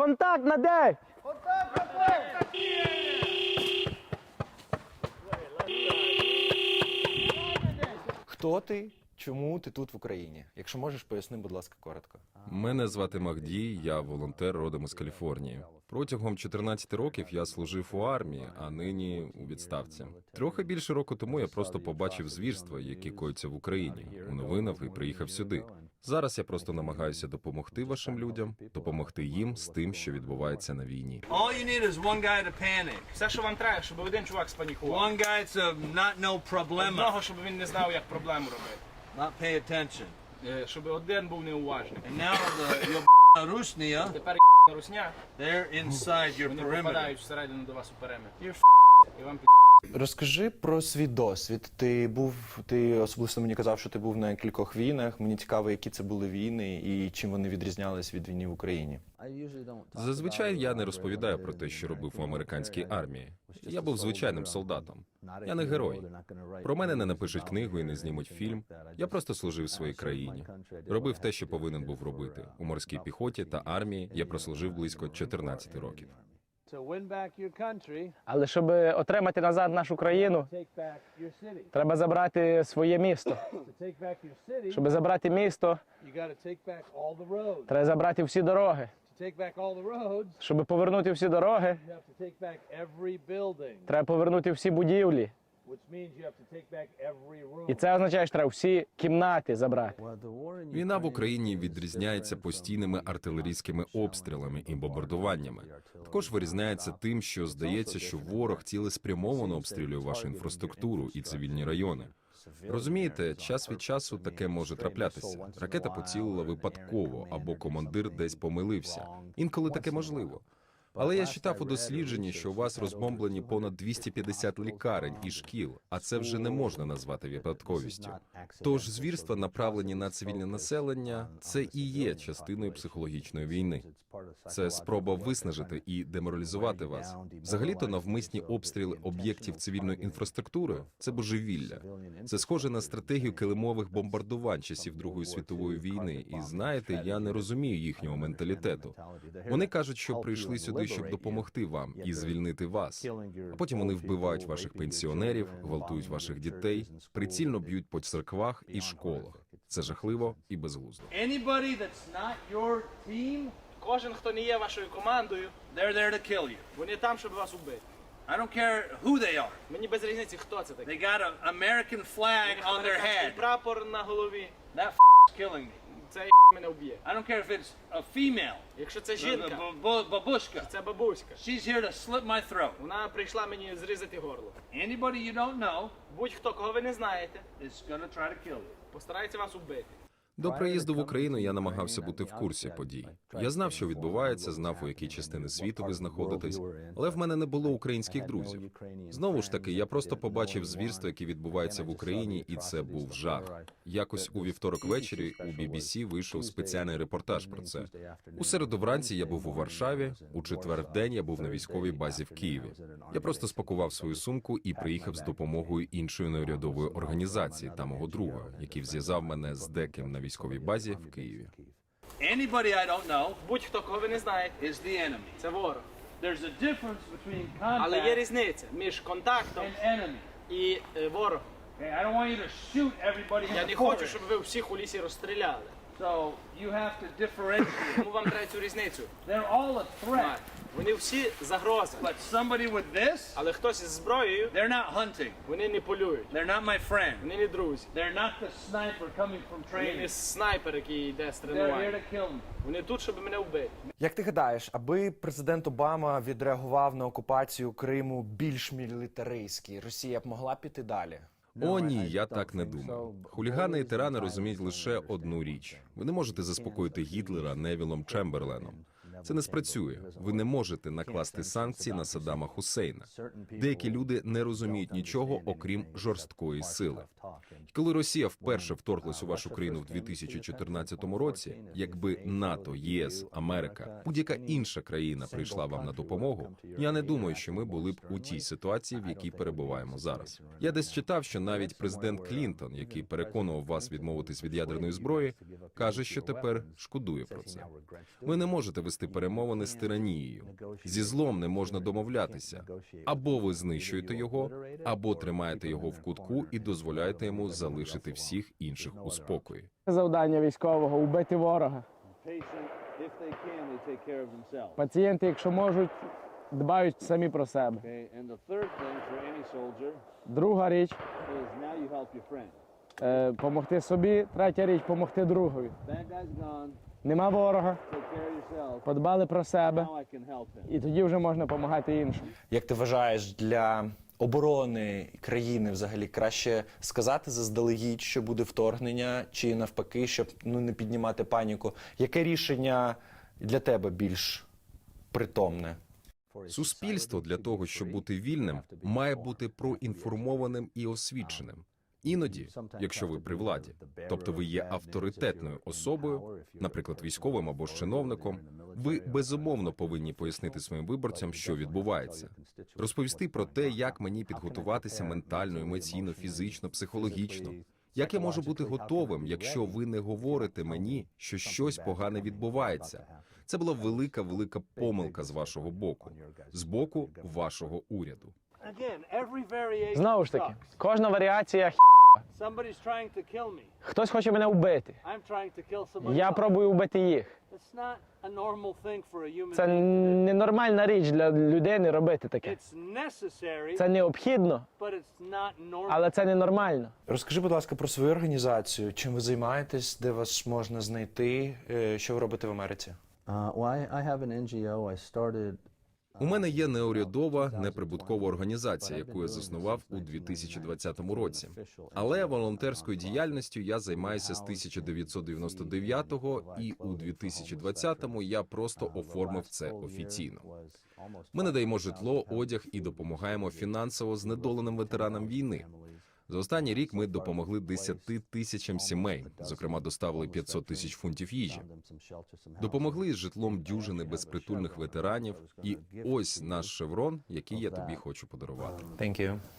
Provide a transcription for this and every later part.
контакт на дев'ять! Хто ти? Чому ти тут в Україні? Якщо можеш, поясни, будь ласка, коротко. Мене звати Магдій, я волонтер родом із Каліфорнії. Протягом 14 років я служив у армії, а нині у відставці. Трохи більше року тому я просто побачив звірства, які коються в Україні у новинах і приїхав сюди. Зараз я просто намагаюся допомогти вашим людям, допомогти їм з тим, що відбувається на війні. All you need is one guy to panic. Все, що вам треба, щоб один чувак спанікував. One guy to not know problema, Одного, щоб він не знав, як проблему робити. not pay attention. Е, Щоб один був неуважний. And now the your Rusnia, Тепер русня, they're inside your вони perimeter. попадають всередину до вас у периметр. І вам Розкажи про свій досвід. Ти був, ти особисто мені казав, що ти був на кількох війнах. Мені цікаво, які це були війни і чим вони відрізнялись від війни в Україні. Зазвичай я не розповідаю про те, що робив у американській армії. Я був звичайним солдатом. Я не герой. Про мене не напишуть книгу і не знімуть фільм. Я просто служив своїй країні. Робив те, що повинен був робити. У морській піхоті та армії я прослужив близько 14 років. Але щоб отримати назад нашу країну, треба забрати своє місто. Щоб забрати місто, треба забрати всі дороги. Щоб повернути всі дороги, треба повернути всі будівлі. І це означає, що треба всі кімнати забрати. Війна в Україні відрізняється постійними артилерійськими обстрілами і бомбардуваннями. Також вирізняється тим, що здається, що ворог цілеспрямовано обстрілює вашу інфраструктуру і цивільні райони. Розумієте, час від часу таке може траплятися. Ракета поцілила випадково або командир десь помилився. Інколи таке можливо. Але я читав у дослідженні, що у вас розбомблені понад 250 лікарень і шкіл, а це вже не можна назвати випадковістю. Тож звірства, направлені на цивільне населення, це і є частиною психологічної війни. Це спроба виснажити і деморалізувати вас. Взагалі-то навмисні обстріли об'єктів цивільної інфраструктури це божевілля. Це схоже на стратегію килимових бомбардувань часів Другої світової війни. І знаєте, я не розумію їхнього менталітету. Вони кажуть, що прийшли сюди, щоб допомогти вам і звільнити вас. А потім вони вбивають ваших пенсіонерів, гвалтують ваших дітей, прицільно б'ють по церквах і школах. Це жахливо і безглуздо. Кожен, хто не є вашою командою, they're there to kill you. вони там, щоб вас убити. I don't care who they are. Мені без різниці, хто це такий. They got an American flag on their head. прапор на голові. That is killing me. Це мене вб'є. I don't care if it's a female, Якщо це b- жінка, b- b- babushka. це бабуська. She's here to slit my throat. Вона прийшла мені зрізати горло. Anybody you don't know Будь-хто, кого ви не знаєте, is gonna try to kill you. постарається вас убити. До приїзду в Україну я намагався бути в курсі подій. Я знав, що відбувається, знав, у якій частини світу ви знаходитесь, але в мене не було українських друзів. Знову ж таки, я просто побачив звірства, які відбуваються в Україні, і це був жах. Якось у вівторок ввечері у BBC вийшов спеціальний репортаж про це. У середу вранці я був у Варшаві. У четвер день я був на військовій базі в Києві. Я просто спакував свою сумку і приїхав з допомогою іншої неурядової організації та мого друга, який зв'язав мене з деким на військовій базі в Києві. Anybody I don't know Будь-хто, кого ви не знаєте, is the enemy. це ворог. There's a difference between contact Але є різниця між контактом and enemy. і е, ворогом. Okay, I don't want you to shoot everybody in Я the не хочу, щоб ви всіх у лісі розстріляли. So you have to differentiate. Тому вам треба цю різницю. They're all a threat. Вони всі загроза. But somebody with this, Але хтось із зброєю, they're not hunting. вони не полюють. They're not my friend. Вони не друзі. They're not the sniper coming from Вони не снайпер, який йде з They're here тренування. to kill me. Вони тут, щоб мене вбити. Як ти гадаєш, аби президент Обама відреагував на окупацію Криму більш мілітаристськи, Росія б могла піти далі? О, ні, я так не думаю. Хулігани і тирани розуміють лише одну річ: ви не можете заспокоїти Гітлера Невілом Чемберленом. Це не спрацює. Ви не можете накласти санкції на Саддама Хусейна. Деякі люди не розуміють нічого, окрім жорсткої сили. Коли Росія вперше вторглась у вашу країну в 2014 році, якби НАТО, ЄС, Америка, будь-яка інша країна прийшла вам на допомогу, я не думаю, що ми були б у тій ситуації, в якій перебуваємо зараз. Я десь читав, що навіть президент Клінтон, який переконував вас відмовитись від ядерної зброї, каже, що тепер шкодує про це. Ви не можете вести перемовини з тиранією. Зі злом не можна домовлятися. Або ви знищуєте його, або тримаєте його в кутку і дозволяєте йому залишити всіх інших у спокої. Завдання військового убити ворога. Пацієнти, якщо можуть, дбають самі про себе. Друга річ е, собі. Третя річ помогти другові. Нема ворога, подбали про себе, і тоді вже можна допомагати іншим. Як ти вважаєш, для оборони країни взагалі краще сказати заздалегідь, що буде вторгнення, чи навпаки, щоб ну не піднімати паніку? Яке рішення для тебе більш притомне? Суспільство для того, щоб бути вільним, має бути проінформованим і освіченим. Іноді, якщо ви при владі, тобто ви є авторитетною особою, наприклад, військовим або ж чиновником, ви безумовно повинні пояснити своїм виборцям, що відбувається, розповісти про те, як мені підготуватися ментально, емоційно, фізично, психологічно. Як я можу бути готовим, якщо ви не говорите мені, що щось погане відбувається? Це була велика, велика помилка з вашого боку, з боку вашого уряду. Знову ж таки, кожна варіація. Somebody's trying to kill me. Хтось хоче мене вбити. I'm trying to kill somebody Я else. пробую вбити їх. It's not a normal thing for a human Це being ненормальна річ для людини робити таке. It's necessary, Це необхідно, but it's not normal. але це ненормально. Розкажи, будь ласка, про свою організацію. Чим ви займаєтесь, де вас можна знайти? Е, Що ви робите в Америці? Uh, well, I, I have an NGO. I started. У мене є неурядова неприбуткова організація, яку я заснував у 2020 році. Але волонтерською діяльністю я займаюся з 1999-го, і у 2020-му я просто оформив це офіційно. Ми надаємо житло, одяг і допомагаємо фінансово знедоленим ветеранам війни. За останній рік ми допомогли 10 тисячам сімей, зокрема доставили 500 тисяч фунтів їжі. Допомогли із житлом дюжини безпритульних ветеранів. І ось наш шеврон, який я тобі хочу подарувати.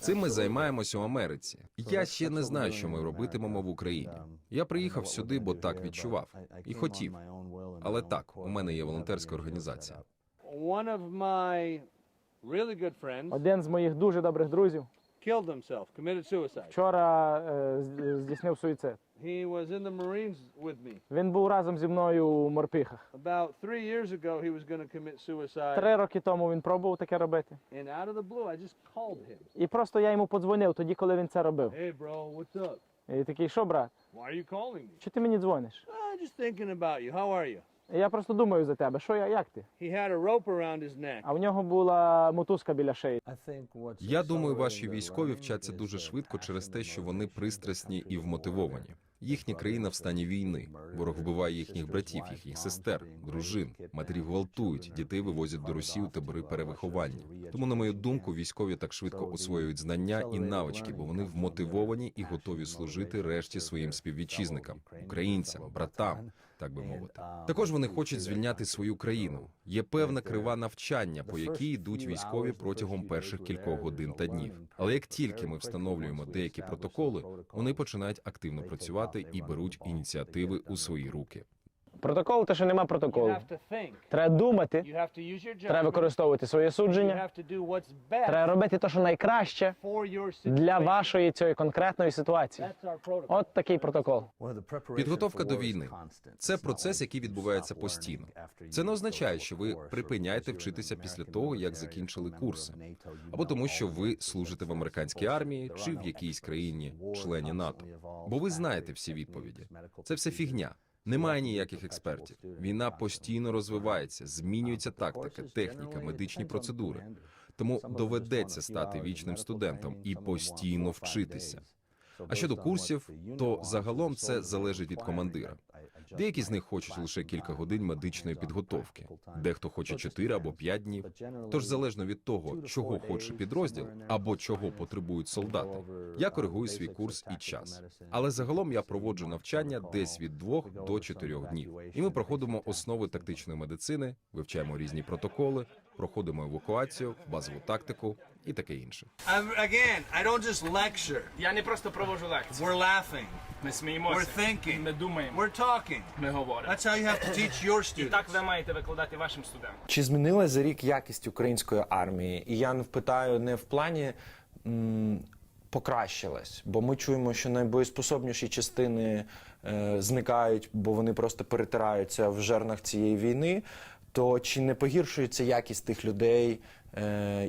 Цим ми займаємося у Америці. Я ще не знаю, що ми робитимемо в Україні. Я приїхав сюди, бо так відчував і хотів. Але так, у мене є волонтерська організація. Один з моїх дуже добрих друзів killed himself, committed suicide. вчора е, з- здійснив суїцид. He was in the Marines with me. Він був разом зі мною у морпіхах. About three years ago, he was going to commit suicide. Три роки тому він пробував таке робити. And out of the blue, I just called him. І просто я йому подзвонив тоді, коли він це робив. Hey, bro, what's up? І такий, що, брат, Why are you calling me? що ти мені дзвониш? I'm just thinking about you. How are you? Я просто думаю за тебе, що я, як ти? He had a rope around his neck. А в нього була мотузка біля шиї. Я думаю, ваші військові вчаться дуже швидко через те, що вони пристрасні і вмотивовані. Їхня країна в стані війни. Ворог вбиває їхніх братів, їхніх сестер, дружин, матері гвалтують, дітей вивозять до Росії у табори перевиховання. Тому, на мою думку, військові так швидко освоюють знання і навички, бо вони вмотивовані і готові служити решті своїм співвітчизникам, українцям, братам. Так би мовити, також вони хочуть звільняти свою країну. Є певна крива навчання, по якій йдуть військові протягом перших кількох годин та днів. Але як тільки ми встановлюємо деякі протоколи, вони починають активно працювати і беруть ініціативи у свої руки. Протокол, те, що нема протоколу. Треба думати, треба використовувати своє судження, треба робити те, що найкраще для вашої цієї конкретної ситуації. От такий протокол. Підготовка до війни це процес, який відбувається постійно. Це не означає, що ви припиняєте вчитися після того, як закінчили курси, або тому, що ви служите в американській армії чи в якійсь країні члені НАТО. Бо ви знаєте всі відповіді. Це все фігня. Немає ніяких експертів. Війна постійно розвивається, змінюється тактика, техніка, медичні процедури. Тому доведеться стати вічним студентом і постійно вчитися. А щодо курсів, то загалом це залежить від командира. Деякі з них хочуть лише кілька годин медичної підготовки, дехто хоче 4 або 5 днів. Тож залежно від того, чого хоче підрозділ або чого потребують солдати, я коригую свій курс і час. Але загалом я проводжу навчання десь від 2 до 4 днів. І ми проходимо основи тактичної медицини, вивчаємо різні протоколи, проходимо евакуацію, базову тактику і таке інше. Again, I don't just lecture. Я не просто провожу лекції. We're laughing. Ми сміємося. We're thinking. Ми думаємо. We're talking. Ми говоримо. That's how you have to teach your І так ви маєте викладати вашим студентам. Чи змінилась за рік якість української армії? І я питаю не в плані м, покращилась, бо ми чуємо, що найбоєспособніші частини е, зникають, бо вони просто перетираються в жернах цієї війни. То чи не погіршується якість тих людей,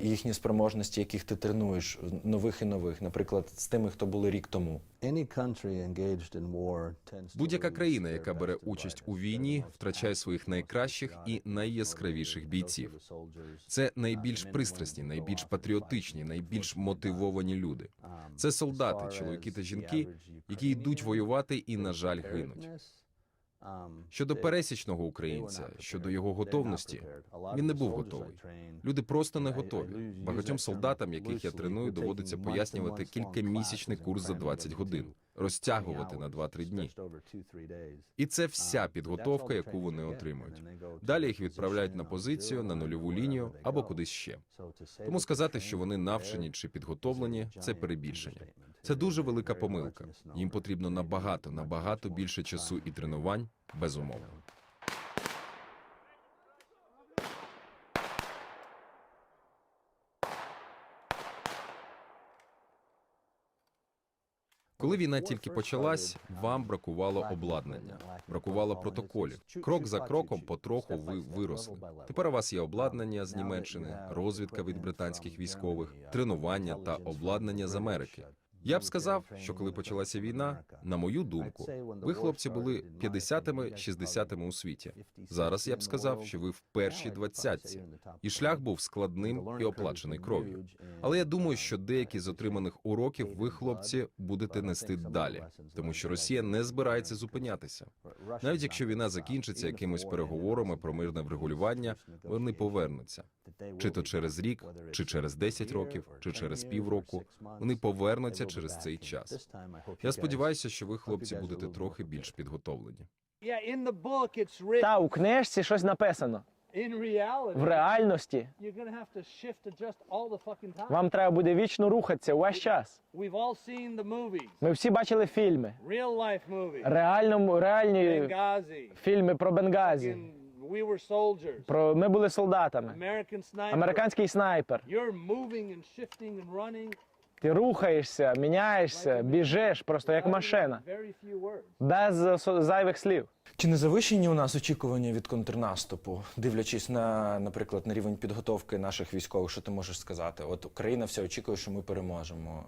їхні спроможності, яких ти тренуєш, нових і нових, наприклад, з тими, хто були рік тому? Будь-яка країна, яка бере участь у війні, втрачає своїх найкращих і найяскравіших бійців. Це найбільш пристрасні, найбільш патріотичні, найбільш мотивовані люди. Це солдати, чоловіки та жінки, які йдуть воювати і, на жаль, гинуть. Щодо пересічного українця, щодо його готовності, він не був готовий. Люди просто не готові. Багатьом солдатам, яких я треную, доводиться пояснювати кількамісячний курс за 20 годин, розтягувати на 2-3 дні. І це вся підготовка, яку вони отримують. Далі їх відправляють на позицію, на нульову лінію або кудись ще. Тому сказати, що вони навчені чи підготовлені, це перебільшення. Це дуже велика помилка. Їм потрібно набагато, набагато більше часу і тренувань, безумовно. Коли війна тільки почалась, вам бракувало обладнання, бракувало протоколів. Крок за кроком, потроху ви виросли. Тепер у вас є обладнання з Німеччини, розвідка від британських військових, тренування та обладнання з Америки. Я б сказав, що коли почалася війна, на мою думку, ви, хлопці, були 50-ми, 60-ми у світі. Зараз я б сказав, що ви в першій двадцятці, і шлях був складним і оплачений кров'ю. Але я думаю, що деякі з отриманих уроків ви, хлопці, будете нести далі, тому що Росія не збирається зупинятися. Навіть якщо війна закінчиться якимось переговорами про мирне врегулювання, вони повернуться. Чи то через рік, чи через 10 років, чи через півроку. Вони повернуться через цей час. Я сподіваюся, що ви, хлопці, будете трохи більш підготовлені. Та у книжці щось написано. В реальності вам треба буде вічно рухатися увесь час. Ми всі бачили фільми. real. Реальному, реальні фільми про Бенгазі. We were soldiers. Про ми були солдатами. American sniper. Американський снайпер. You're moving and shifting and running. Ти рухаєшся, міняєшся, біжиш просто як машина, Very few без е, со- зайвих слів. Чи не завищені у нас очікування від контрнаступу, дивлячись на, наприклад, на рівень підготовки наших військових, що ти можеш сказати? От Україна вся очікує, що ми переможемо.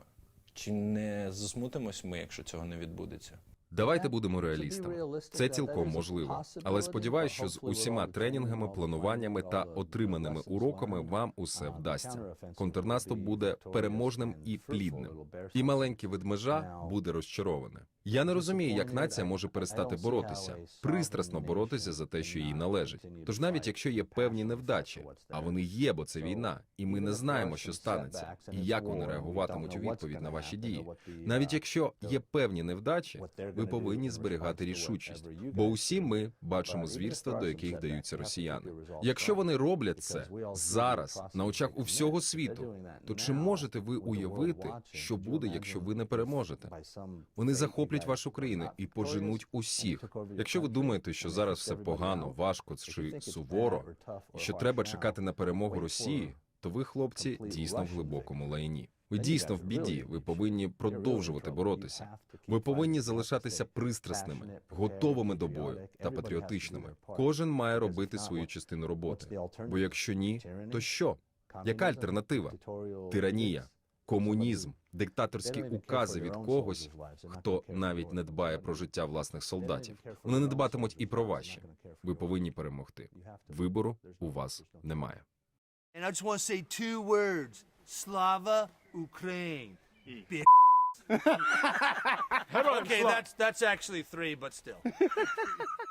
Чи не засмутимось ми, якщо цього не відбудеться? Давайте будемо реалістами. Це цілком можливо. Але сподіваюся, що з усіма тренінгами, плануваннями та отриманими уроками вам усе вдасться. Контрнаступ буде переможним і плідним. І маленьке ведмежа буде розчароване. Я не розумію, як нація може перестати боротися, пристрасно боротися за те, що їй належить. Тож навіть якщо є певні невдачі, а вони є, бо це війна, і ми не знаємо, що станеться, і як вони реагуватимуть у відповідь на ваші дії. Навіть якщо є певні невдачі, ви повинні зберігати рішучість, бо усі ми бачимо звірства, до яких даються росіяни. Якщо вони роблять це зараз на очах у всього світу, то чи можете ви уявити, що буде, якщо ви не переможете? Вони захоплять вашу країну і поженуть усіх. Якщо ви думаєте, що зараз все погано, важко чи суворо, що треба чекати на перемогу Росії, то ви, хлопці, дійсно в глибокому лайні. Ви дійсно в біді. Ви повинні продовжувати боротися. Ви повинні залишатися пристрасними, готовими до бою та патріотичними. Кожен має робити свою частину роботи. Бо якщо ні, то що? Яка альтернатива? Тиранія, комунізм, диктаторські укази від когось, хто навіть не дбає про життя власних солдатів. Вони не дбатимуть і про ваші. Ви повинні перемогти. Вибору у вас немає. And I just want to say two words. Slava Ukraine. Bitch. okay, that's that's actually three, but still.